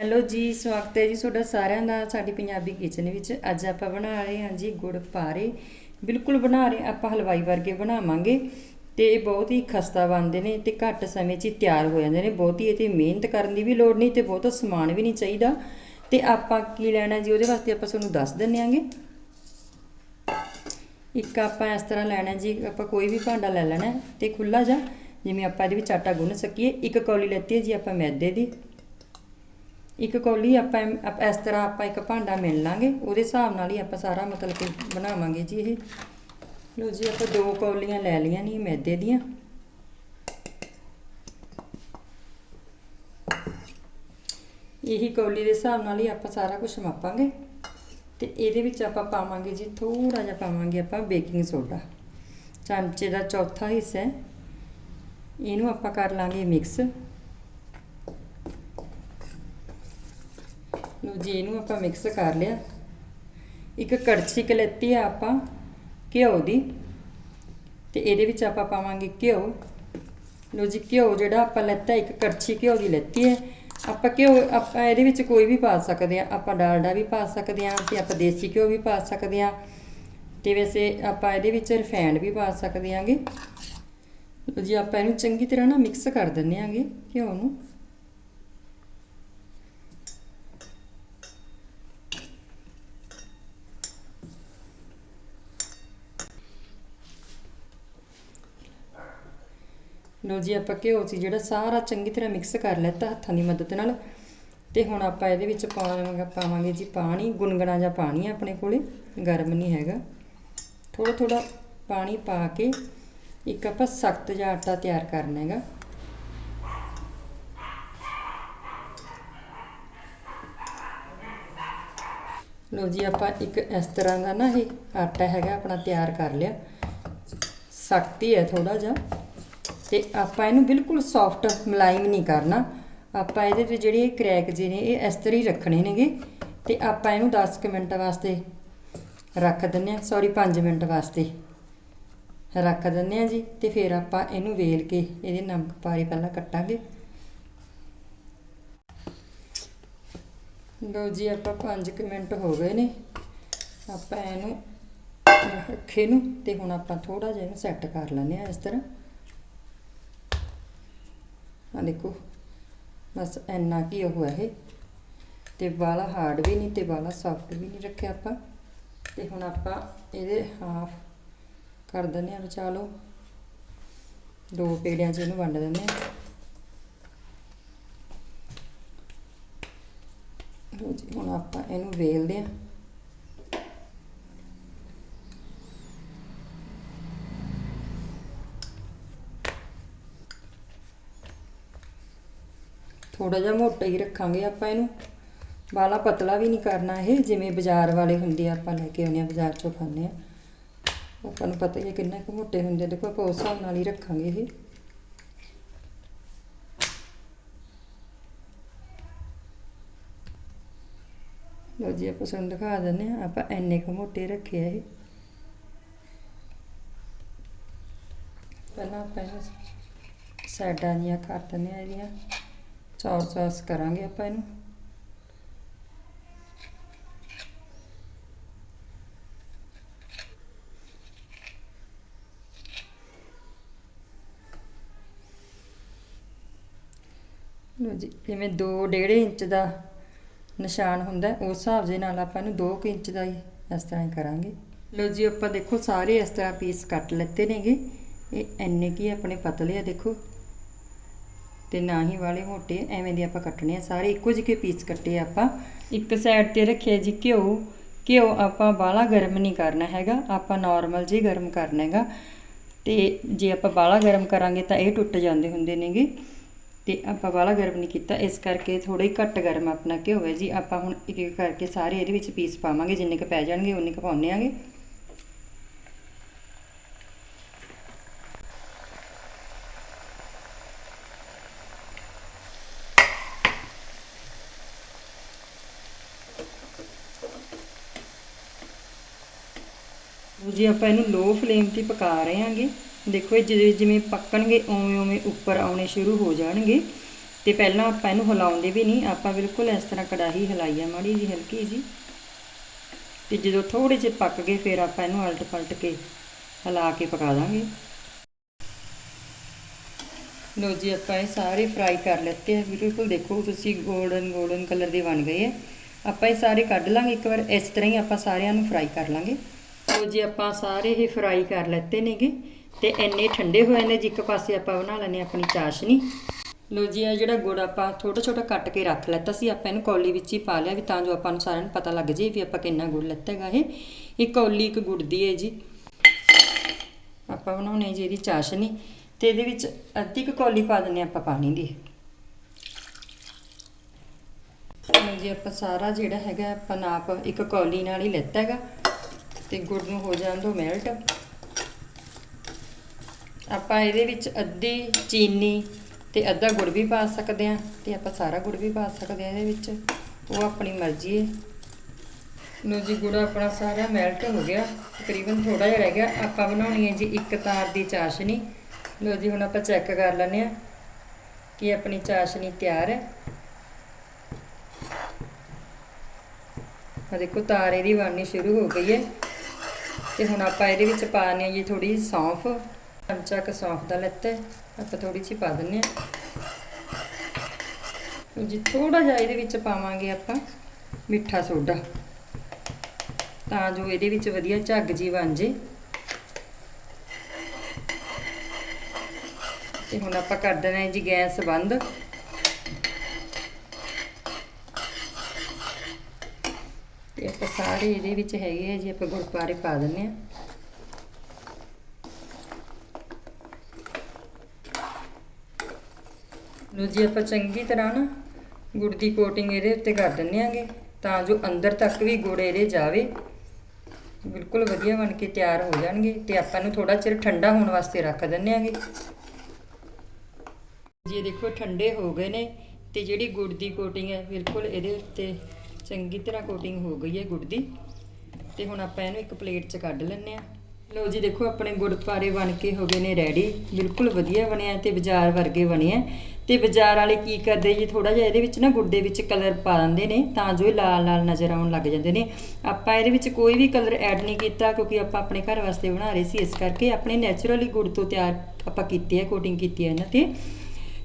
Hello ਜੀ, ਸਵਾਗਤ ਹੈ ਜੀ ਤੁਹਾਡਾ ਸਾਰਿਆਂ ਦਾ ਸਾਡੀ ਪੰਜਾਬੀ ਕਿਚਨ ਵਿੱਚ। ਅੱਜ ਆਪਾਂ ਬਣਾ ਰਹੇ ਹਾਂ ਜੀ ਗੁੜ ਪਾਰੇ। ਬਿਲਕੁਲ ਬਣਾ ਰਹੇ, ਆਪਾਂ ਹਲਵਾਈ ਵਰਗੇ ਬਣਾਵਾਂਗੇ। ਤੇ ਇਹ ਬਹੁਤ ਹੀ ਖਸਤਾ ਬਣਦੇ ਨੇ ਤੇ ਘੱਟ ਸਮੇਂ 'ਚ ਹੀ ਤਿਆਰ ਹੋ ਜਾਂਦੇ ਨੇ। ਬਹੁਤੀ ਇਹ ਤੇ ਮਿਹਨਤ ਕਰਨ ਦੀ ਵੀ ਲੋੜ ਨਹੀਂ ਤੇ ਬਹੁਤਾ ਸਮਾਨ ਵੀ ਨਹੀਂ ਚਾਹੀਦਾ। ਤੇ ਆਪਾਂ ਕੀ ਲੈਣਾ ਜੀ, ਉਹਦੇ ਵਾਸਤੇ ਆਪਾਂ ਤੁਹਾਨੂੰ ਦੱਸ ਦਿੰਨੇ ਆਂਗੇ ਇੱਕ ਆਪਾਂ ਇਸ ਤਰ੍ਹਾਂ ਲੈਣਾ ਜੀ, ਆਪਾਂ ਕੋਈ ਵੀ ਭਾਂਡਾ ਲੈ ਲੈਣਾ ਹੈ ਤੇ ਖੁੱਲਾ ਜਾ। ਜਿਵੇਂ ਆਪਾਂ ਇਹਦੇ ਵਿੱਚ ਆਟਾ ਗੁੰਨ ਸਕੀਏ। ਇੱਕ ਕੌਲੀ ਲੈਤੀ ਹੈ ਜੀ ਆਪਾਂ ਮੈਦੇ ਦੀ। ਇੱਕ ਕੌਲੀ ਆਪਾਂ ਆਪ- ਇਸ ਤਰ੍ਹਾਂ ਆਪਾਂ ਇੱਕ ਭਾਂਡਾ ਮਿਲ ਲਾਂਗੇ। ਉਹਦੇ ਹਿਸਾਬ ਨਾਲ ਹੀ ਆਪਾਂ ਸਾਰਾ ਮਤਲਬ ਕਿ ਬਣਾਵਾਂਗੇ ਜੀ ਇਹ। ਲੋ ਜੀ, ਆਪਾਂ ਦੋ ਕੌਲੀਆਂ ਲੈ ਲਈਆਂ ਨੇ ਮੈਦੇ ਦੀਆਂ। ਇਹੀ ਕੌਲੀ ਦੇ ਹਿਸਾਬ ਨਾਲ ਹੀ ਆਪਾਂ ਸਾਰਾ ਕੁਝ ਮਾਪਾਂਗੇ। ਤੇ ਇਹਦੇ ਵਿੱਚ ਆਪਾਂ ਪਾਵਾਂਗੇ ਜੀ ਥੋੜਾ ਜਿਹਾ ਪਾਵਾਂਗੇ ਆਪਾਂ ਬੇਕਿੰਗ ਸੋਡਾ। ਚਮਚੇ ਦਾ ਚੌਥਾ ਹਿੱਸਾ ਹੈ। ਇਹਨੂੰ ਆਪਾਂ ਕਰ ਲਾਂਗੇ ਮਿਕਸ। ਲੋ ਜੀ ਇਹਨੂੰ ਆਪਾਂ ਮਿਕਸ ਕਰ ਲਿਆ। ਇੱਕ ਕੜਛੀ ਕੁ ਲੈਤੀ ਆ ਆਪਾਂ, ਘਿਓ ਦੀ। ਤੇ ਇਹਦੇ ਵਿੱਚ ਆਪਾਂ ਪਾਵਾਂਗੇ ਘਿਓ। ਲੋ ਜੀ, ਘਿਓ ਜਿਹੜਾ ਆਪਾਂ ਲੈਤਾ, ਇੱਕ ਕੜਛੀ ਘਿਓ ਦੀ ਲੈਤੀ ਹੈ। ਆਪਾਂ ਘਿਓ, ਆਪਾਂ ਇਹਦੇ ਵਿੱਚ ਕੋਈ ਵੀ ਪਾ ਸਕਦੇ ਆ ਆਪਾਂ ਡਾਲਡਾ ਵੀ ਪਾ ਸਕਦੇ ਆ ਤੇ ਆਪਾਂ ਦੇਸੀ ਘਿਓ ਵੀ ਪਾ ਸਕਦੇ ਆ ਤੇ ਵੈਸੇ ਆਪਾਂ ਇਹਦੇ ਵਿੱਚ ਰਿਫਾਈਨਡ ਵੀ ਪਾ ਸਕਦੇ ਆਂਗੇ ਲੋ ਜੀ, ਆਪਾਂ ਇਹਨੂੰ ਚੰਗੀ ਤਰ੍ਹਾਂ ਨਾ ਮਿਕਸ ਕਰ ਦਿੰਨੇ ਆਂਗੇ ਘਿਓ ਨੂੰ। ਲੋ ਜੀ, ਆਪਾਂ ਘਿਓ ਸੀ ਜਿਹੜਾ ਸਾਰਾ ਚੰਗੀ ਤਰ੍ਹਾਂ ਮਿਕਸ ਕਰ ਲਿੱਤਾ ਹੱਥਾਂ ਦੀ ਮਦਦ ਨਾਲ। ਤੇ ਹੁਣ ਆਪਾਂ ਇਹਦੇ ਵਿੱਚ ਪਾਵਾਂਗੇ ਪਾਵਾਂਗੇ ਜੀ ਪਾਣੀ ਗੁਨਗਣਾ ਜਿਹਾ ਪਾਣੀ ਹੈ ਆਪਣੇ ਕੋਲੇ, ਗਰਮ ਨਹੀਂ ਹੈਗਾ। ਥੋੜਾ ਥੋੜਾ ਪਾਣੀ ਪਾ ਕੇ ਇੱਕ ਆਪਾਂ ਸਖਤ ਜਿਹਾ ਆਟਾ ਤਿਆਰ ਕਰਨਾ ਹੈਗਾ। ਲੋ ਜੀ, ਆਪਾਂ ਇੱਕ ਇਸ ਤਰ੍ਹਾਂ ਦਾ ਨਾ ਇਹ ਆਟਾ ਹੈਗਾ, ਆਪਣਾ ਤਿਆਰ ਕਰ ਲਿਆ। ਸਖਤ ਹੀ ਹੈ ਥੋੜਾ ਜਿਹਾ। ਤੇ ਆਪਾਂ ਇਹਨੂੰ ਬਿਲਕੁਲ ਸੌਫਟ ਮਲਾਈਮ ਨਹੀਂ ਕਰਨਾ। ਆਪਾਂ ਇਹਦੇ ਤੇ ਜਿਹੜੇ ਇਹ ਕ੍ਰੈਕ ਜਿਹੇ ਨੇ, ਇਹ ਇਸ ਤਰ੍ਹਾਂ ਹੀ ਰੱਖਣੇ ਨੇਗੇ। ਤੇ ਆਪਾਂ ਇਹਨੂੰ 10 ਕੁ ਮਿੰਟ ਵਾਸਤੇ ਰੱਖ ਦਿੰਨੇ ਆ ਸੌਰੀ 5 ਮਿੰਟ ਵਾਸਤੇ ਰੱਖ ਦਿੰਨੇ ਆ ਜੀ। ਤੇ ਫਿਰ ਆਪਾਂ ਇਹਨੂੰ ਵੇਲ ਕੇ ਇਹਦੇ ਨਮਕ ਪਾਰੀ ਪਹਿਲਾਂ ਕੱਟਾਂਗੇ। ਲੋ ਜੀ, ਆਪਾਂ 5 ਕੁ ਮਿੰਟ ਹੋ ਗਏ ਨੇ। ਆਪਾਂ ਇਹਨੂੰ ਰੱਖੇ ਨੂੰ ਤੇ ਹੁਣ ਆਪਾਂ ਥੋੜਾ ਜਿਹਾ ਇਹਨੂੰ ਸੈੱਟ ਕਰ ਲੈਂਦੇ ਆ ਇਸ ਤਰ੍ਹਾਂ। ਆ ਦੇਖੋ ਬਸ ਇੰਨਾ ਕੀ ਉਹ ਹੈ ਇਹ। ਤੇ ਵਾਲਾ ਹਾਰਡ ਵੀ ਨਹੀਂ ਤੇ ਵਾਲਾ ਸੌਫਟ ਵੀ ਨਹੀਂ ਰੱਖਿਆ ਆਪਾਂ। ਤੇ ਹੁਣ ਆਪਾਂ ਇਹਦੇ ਹਾਫ ਕਰ ਦਿੰਦੇ ਆ ਵਿਚਾਲੋ ਦੋ ਪੇੜਿਆਂ 'ਚ ਇਹਨੂੰ ਵੰਡ ਦਿੰਦੇ ਆ ਲਓ ਹੁਣ ਆਪਾਂ ਇਹਨੂੰ ਵੇਲਦੇ ਆ ਥੋੜਾ ਜਿਹਾ ਮੋਟਾ ਹੀ ਰੱਖਾਂਗੇ ਆਪਾਂ ਇਹਨੂੰ। ਬਾਲਾ ਪਤਲਾ ਵੀ ਨਹੀਂ ਕਰਨਾ ਇਹ, ਜਿਵੇਂ ਬਾਜ਼ਾਰ ਵਾਲੇ ਹੁੰਦੇ ਆ, ਆਪਾਂ ਲੈ ਕੇ ਆਉਂਦੇ ਆ, ਬਾਜ਼ਾਰ ਚੋਂ ਖਾਂਦੇ ਆ। ਆਪਾਂ ਨੂੰ ਪਤਾ ਹੀ ਹੈ ਕਿੰਨਾ ਕੁ ਮੋਟੇ ਹੁੰਦੇ ਦੇਖੋ, ਆਪਾਂ ਉਸ ਹਿਸਾਬ ਨਾਲ ਹੀ ਰੱਖਾਂਗੇ ਇਹ। ਲੋ ਜੀ, ਆਪਾਂ ਤੁਹਾਨੂੰ ਦਿਖਾ ਦਿੰਦੇ ਆ, ਆਪਾਂ ਇੰਨੇ ਕੁ ਮੋਟੇ ਰੱਖੇ ਆ ਇਹ। ਪਹਿਲਾਂ ਆਪਾਂ ਇਹਨੂੰ ਸਾਈਡਾਂ ਦੀਆਂ ਕਰ ਦਿੰਦੇ ਆ ਇਹਦੀਆਂ। ਚੌਰ ਚੌਰਸ ਕਰਾਂਗੇ ਆਪਾਂ ਇਹਨੂੰ। ਲੋ ਜੀ, ਜਿਵੇਂ 2 1.5 ਇੰਚ ਦਾ ਨਿਸ਼ਾਨ ਹੁੰਦਾ ਉਸ ਹਿਸਾਬ ਦੇ ਨਾਲ ਆਪਾਂ ਇਹਨੂੰ 2 ਇੰਚ ਦਾ ਹੀ ਇਸ ਤਰ੍ਹਾਂ ਹੀ ਕਰਾਂਗੇ। ਲੋ ਜੀ, ਆਪਾਂ ਦੇਖੋ ਸਾਰੇ ਇਸ ਤਰ੍ਹਾਂ ਪੀਸ ਕੱਟ ਲੈਤੇ ਨੇਗੇ। ਇਹ ਇੰਨੇ ਕੀ ਆਪਣੇ ਪਤਲੇ ਆ, ਦੇਖੋ। ਤੇ ਨਾ ਹੀ ਵਾਲੇ ਮੋਟੇ, ਐਵੇਂ ਦੇ ਆਪਾਂ ਕੱਟਣੇ ਆ। ਸਾਰੇ ਇੱਕੋ ਜਿਹੇ ਪੀਸ ਕੱਟੇ ਆਪਾਂ। ਇੱਕ ਸਾਈਡ ਤੇ ਰੱਖਿਆ ਜੀ ਘਿਓ। ਘਿਓ ਆਪਾਂ ਬਾਹਲਾ ਗਰਮ ਨਹੀਂ ਕਰਨਾ ਹੈਗਾ। ਆਪਾਂ ਨਾਰਮਲ ਜੀ ਗਰਮ ਕਰਨਾ ਹੈਗਾ। ਤੇ ਜੇ ਆਪਾਂ ਬਾਹਲਾ ਗਰਮ ਕਰਾਂਗੇ ਤਾਂ ਇਹ ਟੁੱਟ ਜਾਂਦੇ ਹੁੰਦੇ ਨੇਗੇ। ਤੇ ਆਪਾਂ ਬਾਹਲਾ ਗਰਮ ਨਹੀਂ ਕੀਤਾ। ਇਸ ਕਰਕੇ ਥੋੜਾ ਹੀ ਘੱਟ ਗਰਮ ਆਪਣਾ ਘਿਓ ਹੈ ਜੀ। ਆਪਾਂ ਹੁਣ ਇੱਕ ਇੱਕ ਕਰਕੇ ਸਾਰੇ ਇਹਦੇ ਵਿੱਚ ਪੀਸ ਪਾਵਾਂਗੇ। ਜਿੰਨੇ ਕ ਪੈ ਜਾਣਗੇ, ਉਨੇ ਕ ਪਾਉਣੇ ਆਂਗੇ। ਜੇ ਆਪਾਂ ਇਹਨੂੰ ਲੋ ਫਲੇਮ ਤੇ ਪਕਾ ਰਹੇ ਹਾਂਗੇ। ਦੇਖੋ ਇਹ ਜਿਵੇਂ ਜਿਵੇਂ ਪੱਕਣਗੇ, ਉਵੇਂ ਉਵੇਂ ਉੱਪਰ ਆਉਣੇ ਸ਼ੁਰੂ ਹੋ ਜਾਣਗੇ। ਤੇ ਪਹਿਲਾਂ ਆਪਾਂ ਇਹਨੂੰ ਹਿਲਾਉਂਦੇ ਵੀ ਨਹੀਂ। ਆਪਾਂ ਬਿਲਕੁਲ ਇਸ ਤਰ੍ਹਾਂ ਕੜਾਹੀ ਹਿਲਾਈ ਆ, ਮਾੜੀ ਜੀ ਹਲਕੀ ਜੀ। ਤੇ ਜਦੋਂ ਥੋੜੇ ਜਿਹੇ ਪੱਕ ਗਏ, ਫਿਰ ਆਪਾਂ ਇਹਨੂੰ ਅਲਟ ਪਲਟ ਕੇ ਹਿਲਾ ਕੇ ਪਕਾ ਦਾਂਗੇ। ਲੋ ਜੀ, ਆਪਾਂ ਇਹ ਸਾਰੇ ਫਰਾਈ ਕਰ ਲਿੱਤੇ ਆ। ਬਿਲਕੁਲ ਦੇਖੋ ਤੁਸੀਂ 골ਡਨ 골ਡਨ ਕਲਰ ਦੇ ਬਣ ਗਏ ਆ। ਆਪਾਂ ਇਹ ਸਾਰੇ ਕੱਢ ਲਾਂਗੇ। ਇੱਕ ਵਾਰ ਇਸ ਤਰ੍ਹਾਂ ਹੀ ਆਪਾਂ ਸਾਰਿਆਂ ਨੂੰ ਫਰਾਈ ਕਰ ਲਾਂਗੇ। ਲੋ ਜੀ ਆਪਾਂ ਸਾਰੇ ਇਹ ਫਰਾਈ ਕਰ ਲੈਤੇ ਨੇਗੇ, ਤੇ ਇੰਨੇ ਠੰਡੇ ਹੋਏ ਨੇ, ਜੀ ਇੱਕ ਪਾਸੇ ਆਪਾਂ ਬਣਾ ਲੈਣੇ ਆਪਣੀ ਚਾਸ਼ਨੀ। ਲੋ ਜੀ ਇਹ ਜਿਹੜਾ ਗੁੜ ਆਪਾਂ ਛੋਟਾ ਛੋਟਾ ਕੱਟ ਕੇ ਰੱਖ ਲਿੱਤਾ ਸੀ, ਆਪਾਂ ਇਹਨੂੰ ਕੌਲੀ ਵਿੱਚ ਹੀ ਪਾ ਲਿਆ ਵੀ ਤਾਂ ਜੋ ਆਪਾਂ ਨੂੰ ਸਾਰਿਆਂ ਨੂੰ ਪਤਾ ਲੱਗ ਜੇ ਵੀ ਆਪਾਂ ਕਿੰਨਾ ਗੁੜ ਲਿੱਤਾ ਹੈਗਾ ਇਹ। ਇਹ ਕੌਲੀ, ਇੱਕ ਗੁੜ ਦੀ ਹੈ ਜੀ। ਆਪਾਂ ਬਣਾਉਣੇ ਜੀ ਇਹਦੀ ਚਾਸ਼ਨੀ, ਤੇ ਇਹਦੇ ਵਿੱਚ ਅੱਧੀ ਕੁ ਕੌਲੀ ਪਾ ਦਿੰਨੇ ਆਪਾਂ ਪਾਣੀ ਦੀ। ਲਓ ਜੀ, ਆਪਾਂ ਸਾਰਾ ਜਿਹੜਾ ਹੈਗਾ ਆਪਾਂ ਨਾਪ ਇੱਕ ਕੌਲੀ ਨਾਲ ਹੀ ਲੈਤਾ ਹੈਗਾ। ਤੇ ਗੁੜ ਨੂੰ ਹੋ ਜਾਣ ਦੋ ਮੈਲਟ ਆਪਾਂ ਇਹਦੇ ਵਿੱਚ ਅੱਧੀ ਚੀਨੀ ਤੇ ਅੱਧਾ ਗੁੜ ਵੀ ਪਾ ਸਕਦੇ ਆ ਤੇ ਆਪਾਂ ਸਾਰਾ ਗੁੜ ਵੀ ਪਾ ਸਕਦੇ ਆ ਇਹਦੇ ਵਿੱਚ। ਉਹ ਆਪਣੀ ਮਰਜ਼ੀ ਹੈ। ਲੋ ਜੀ, ਗੁੜ ਆਪਣਾ ਸਾਰਾ ਮੈਲਟ ਹੋ ਗਿਆ। ਤਕਰੀਬਨ ਥੋੜਾ ਜਿਹਾ ਰਹਿ ਗਿਆ। ਆਪਾਂ ਬਣਾਉਣੀ ਹੈ ਜੀ ਇੱਕ ਤਾਰ ਦੀ ਚਾਸ਼ਨੀ। ਲੋ ਜੀ, ਹੁਣ ਆਪਾਂ ਚੈੱਕ ਕਰ ਲੈਂਦੇ ਆ ਕਿ ਆਪਣੀ ਚਾਸ਼ਨੀ ਤਿਆਰ ਹੈ। ਆ ਦੇਖੋ, ਤਾਰ ਇਹਦੀ ਬਣਨੀ ਸ਼ੁਰੂ ਹੋ ਗਈ ਹੈ। ਤੇ ਹੁਣ ਆਪਾਂ ਇਹਦੇ ਵਿੱਚ ਪਾਣੀ ਹੈ ਜੀ ਥੋੜੀ ਸੌਂਫ, ਚਮਚਾ ਕ ਸੌਂਫ ਦਾ ਲੱਤਾ ਹੈ। ਆਪਾਂ ਥੋੜੀ ਜਿਹੀ ਪਾ ਦਿੰਨੇ ਆ ਜੀ ਥੋੜਾ ਜਿਹਾ ਇਹਦੇ ਵਿੱਚ ਪਾਵਾਂਗੇ ਆਪਾਂ ਮਿੱਠਾ ਸੋਡਾ। ਤਾਂ ਜੋ ਇਹਦੇ ਵਿੱਚ ਵਧੀਆ ਝੱਗ ਜੀ ਬਣ ਜੇ। ਤੇ ਹੁਣ ਆਪਾਂ ਕਰ ਦੇਣਾ ਹੈ ਜੀ ਗੈਸ ਬੰਦ ਤੇ ਆਪਾਂ ਸਾਰੇ ਇਹਦੇ ਵਿੱਚ ਹੈਗੇ ਆ ਜੀ, ਆਪਾਂ ਗੁਰਪਾਰੇ ਪਾ ਦਿੰਨੇ ਆ ਲੋ ਜੀ, ਆਪਾਂ ਚੰਗੀ ਤਰ੍ਹਾਂ ਨਾ ਗੁੜ ਦੀ ਕੋਟਿੰਗ ਇਹਦੇ ਉੱਤੇ ਕਰ ਦਿੰਨੇ ਆਂਗੇ ਤਾਂ ਜੋ ਅੰਦਰ ਤੱਕ ਵੀ ਗੁੜ ਇਹਦੇ ਜਾਵੇ। ਬਿਲਕੁਲ ਵਧੀਆ ਬਣ ਕੇ ਤਿਆਰ ਹੋ ਜਾਣਗੇ ਤੇ ਆਪਾਂ ਨੂੰ ਥੋੜਾ ਚਿਰ ਠੰਡਾ ਹੋਣ ਵਾਸਤੇ ਰੱਖ ਦਿੰਨੇ ਆਂਗੇ ਜੀ, ਦੇਖੋ, ਠੰਡੇ ਹੋ ਗਏ ਨੇ ਤੇ ਜਿਹੜੀ ਗੁੜ ਦੀ ਕੋਟਿੰਗ ਹੈ, ਬਿਲਕੁਲ ਇਹਦੇ ਉੱਤੇ ਚੰਗੀ ਤਰ੍ਹਾਂ ਕੋਟਿੰਗ ਹੋ ਗਈ ਹੈ ਗੁੜ ਦੀ। ਤੇ ਹੁਣ ਆਪਾਂ ਇਹਨੂੰ ਇੱਕ ਪਲੇਟ 'ਚ ਕੱਢ ਲੈਂਦੇ ਆ ਲਓ ਜੀ, ਦੇਖੋ ਆਪਣੇ ਗੁੜ ਪਾਰੇ ਬਣ ਕੇ ਹੋ ਗਏ ਨੇ ਰੈਡੀ ਬਿਲਕੁਲ ਵਧੀਆ ਬਣਿਆ ਤੇ ਬਾਜ਼ਾਰ ਵਰਗੇ ਬਣਿਆ ਆ। ਤੇ ਬਾਜ਼ਾਰ ਵਾਲੇ ਕੀ ਕਰਦੇ ਜੀ ਥੋੜਾ ਜਿਹਾ ਇਹਦੇ ਵਿੱਚ ਨਾ ਗੁੜ ਦੇ ਵਿੱਚ ਕਲਰ ਪਾ ਦਿੰਦੇ ਨੇ, ਤਾਂ ਜੋ ਇਹ ਲਾਲ ਲਾਲ ਨਜ਼ਰ ਆਉਣ ਲੱਗ ਜਾਂਦੇ ਨੇ। ਆਪਾਂ ਇਹਦੇ ਵਿੱਚ ਕੋਈ ਵੀ ਕਲਰ ਐਡ ਨਹੀਂ ਕੀਤਾ, ਕਿਉਂਕਿ ਆਪਾਂ ਆਪਣੇ ਘਰ ਵਾਸਤੇ ਬਣਾ ਰਹੇ ਸੀ, ਇਸ ਕਰਕੇ ਆਪਣੇ ਨੈਚੁਰਲੀ ਗੁੜ ਤੋਂ ਤਿਆਰ ਆਪਾਂ ਕੀਤੀ ਹੈ ਕੋਟਿੰਗ ਕੀਤੀ ਹੈ ਇਹਨਾਂ ਤੇ।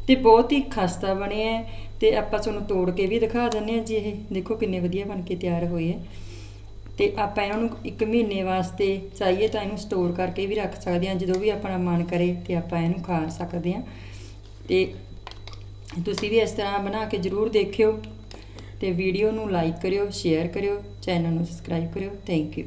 ਤੇ ਬਹੁਤ ਹੀ ਖਸਤਾ ਬਣਿਆ ਹੈ ਤੇ ਆਪਾਂ ਤੁਹਾਨੂੰ ਤੋੜ ਕੇ ਵੀ ਦਿਖਾ ਦਿੰਦੇ ਹਾਂ ਜੀ ਇਹ। ਦੇਖੋ ਕਿੰਨੇ ਵਧੀਆ ਬਣ ਕੇ ਤਿਆਰ ਹੋਏ ਹੈ ਤੇ ਆਪਾਂ ਇਹਨਾਂ ਨੂੰ ਇੱਕ ਮਹੀਨੇ ਵਾਸਤੇ ਚਾਹੀਏ ਤਾਂ ਇਹਨੂੰ ਸਟੋਰ ਕਰਕੇ ਵੀ ਰੱਖ ਸਕਦੇ ਹਾਂ ਜਦੋਂ ਵੀ ਆਪਣਾ ਮਨ ਕਰੇ ਤੇ ਆਪਾਂ ਇਹਨੂੰ ਖਾ ਸਕਦੇ ਹਾਂ ਤੇ ਤੁਸੀਂ ਵੀ ਇਸ ਤਰ੍ਹਾਂ ਬਣਾ ਕੇ ਜ਼ਰੂਰ ਦੇਖਿਓ। ਤੇ ਵੀਡੀਓ ਨੂੰ ਲਾਈਕ ਕਰਿਓ ਸ਼ੇਅਰ ਕਰਿਓ ਚੈਨਲ ਨੂੰ ਸਬਸਕ੍ਰਾਈਬ ਕਰਿਓ। Thank you